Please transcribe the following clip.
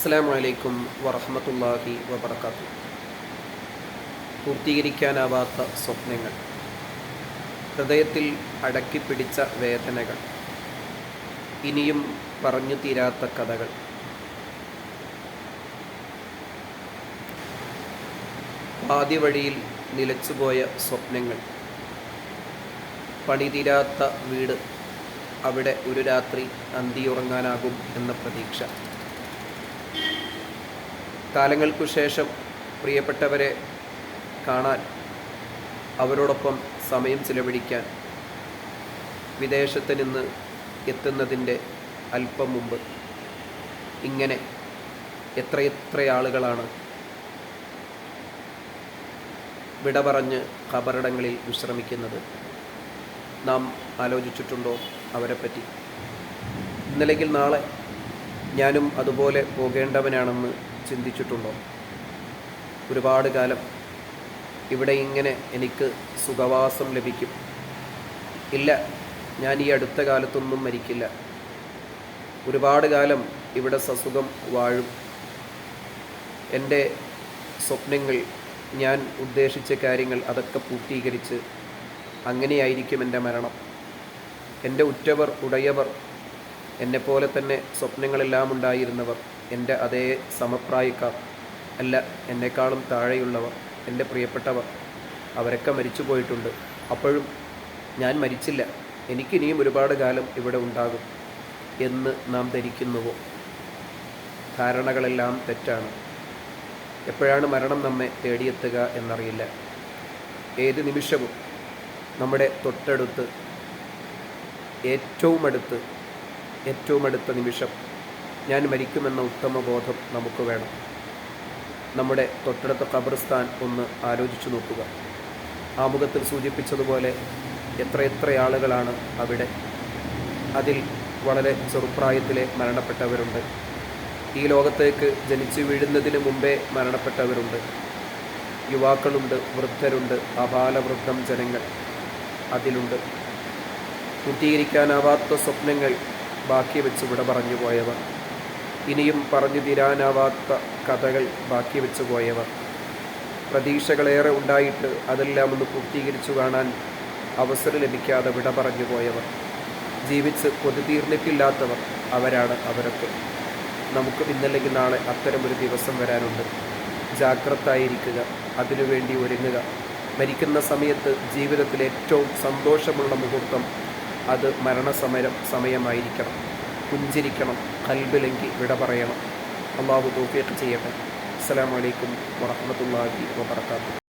അസ്സാം വലൈക്കും വറഹമത്തല്ലാഹി വബർക്കാത്തു പൂർത്തീകരിക്കാനാവാത്ത സ്വപ്നങ്ങൾ ഹൃദയത്തിൽ അടക്കിപ്പിടിച്ച വേദനകൾ ഇനിയും പറഞ്ഞു തീരാത്ത കഥകൾ. ആദ്യ വഴിയിൽ നിലച്ചുപോയ സ്വപ്നങ്ങൾ പണിതീരാത്ത വീട് അവിടെ ഒരു രാത്രി അന്തിയുറങ്ങാനാകും എന്ന പ്രതീക്ഷ. കാലങ്ങൾക്കു ശേഷം പ്രിയപ്പെട്ടവരെ കാണാൻ അവരോടൊപ്പം സമയം ചിലവഴിക്കാൻ വിദേശത്ത് നിന്ന് എത്തുന്നതിന്റെ അല്പം മുമ്പ് ഇങ്ങനെ എത്രയെത്ര ആളുകളാണ് വിട പറഞ്ഞ് ഖബറിടങ്ങളിൽ വിശ്രമിക്കുന്നത്? നാം ആലോചിച്ചിട്ടുണ്ടോ അവരെപ്പറ്റി? ഇന്നലെങ്കിൽ നാളെ ഞാനും അതുപോലെ പോകേണ്ടവനാണെന്ന് ചിന്തിച്ചിട്ടുണ്ടോ? ഒരുപാട് കാലം ഇവിടെ ഇങ്ങനെ എനിക്ക് സുഖവാസം ലഭിക്കും. ഇല്ല ഞാൻ ഈ അടുത്ത കാലത്തൊന്നും മരിക്കില്ല. ഒരുപാട് കാലം ഇവിടെ സസുഖം വാഴും. എന്റെ സ്വപ്നങ്ങൾ ഞാൻ ഉദ്ദേശിച്ച കാര്യങ്ങൾ അതൊക്കെ പൂർത്തീകരിച്ച് അങ്ങനെയായിരിക്കും എന്റെ മരണം. എന്റെ ഉറ്റവർ ഉടയവർ എന്നെപ്പോലെ തന്നെ സ്വപ്നങ്ങളെല്ലാം ഉണ്ടായിരുന്നവർ എന്റെ അതേ സമപ്രായക്കാർ. അല്ല എന്നെക്കാളും താഴെയുള്ളവർ എന്റെ പ്രിയപ്പെട്ടവർ. അവരൊക്കെ മരിച്ചു പോയിട്ടുണ്ട്. അപ്പോഴും ഞാൻ മരിച്ചില്ല. എനിക്കിനിയും ഒരുപാട് കാലം ഇവിടെ ഉണ്ടാകും എന്ന് നാം ധരിക്കുന്നുവോ? ധാരണകളെല്ലാം തെറ്റാണ്. എപ്പോഴാണ് മരണം നമ്മെ തേടിയെത്തുക എന്നറിയില്ല. ഏത് നിമിഷവും നമ്മുടെ തൊട്ടടുത്ത് ഏറ്റവും അടുത്ത് ഏറ്റവും അടുത്ത നിമിഷം ഞാൻ മരിക്കുമെന്ന ഉത്തമ ബോധം നമുക്ക് വേണം. നമ്മുടെ തൊട്ടടുത്ത ഖബർസ്ഥാൻ ഒന്ന് ആലോചിച്ചു നോക്കുക. ആമുഖത്തിൽ സൂചിപ്പിച്ചതുപോലെ എത്രയെത്ര ആളുകളാണ് അവിടെ? അതിൽ വളരെ ചെറുപ്രായത്തിലെ മരണപ്പെട്ടവരുണ്ട്. ഈ ലോകത്തേക്ക് ജനിച്ചു വീഴുന്നതിന് മുമ്പേ മരണപ്പെട്ടവരുണ്ട്. യുവാക്കളുണ്ട് വൃദ്ധരുണ്ട് അപാലവൃദ്ധം ജനങ്ങൾ അതിലുണ്ട്. പൂർത്തീകരിക്കാനാവാത്ത സ്വപ്നങ്ങൾ ബാക്കി വെച്ച് വിട പറഞ്ഞു പോയവർ. ഇനിയും പറഞ്ഞു തീരാനാവാത്ത കഥകൾ ബാക്കി വെച്ച് പോയവർ. പ്രതീക്ഷകളേറെ ഉണ്ടായിട്ട് അതെല്ലാം ഒന്ന് പൂർത്തീകരിച്ചു കാണാൻ അവസരം ലഭിക്കാതെ വിട പറഞ്ഞു പോയവർ. ജീവിച്ച് കൊതുതീർന്നിട്ടില്ലാത്തവർ അവരാണ് അവരൊക്കെ. നമുക്ക് ഇന്നല്ലെങ്കിൽ നാളെ അത്തരമൊരു ദിവസം വരാനുണ്ട്. ജാഗ്രത ആയിരിക്കുക അതിനുവേണ്ടി ഒരുങ്ങുക. മരിക്കുന്ന സമയത്ത് ജീവിതത്തിലെ ഏറ്റവും സന്തോഷമുള്ള മുഹൂർത്തം അത് മരണസമരം സമയമായിരിക്കണം. പുഞ്ചിരിക്കണം കൽബിലെങ്കിൽ വിട പറയണം. അള്ളാഹു തോഫിയൊക്കെ ചെയ്യട്ടെ. അസ്സാം വലൈക്കും വാഹമത്തല്ലാഹി വാബർക്കാത്തു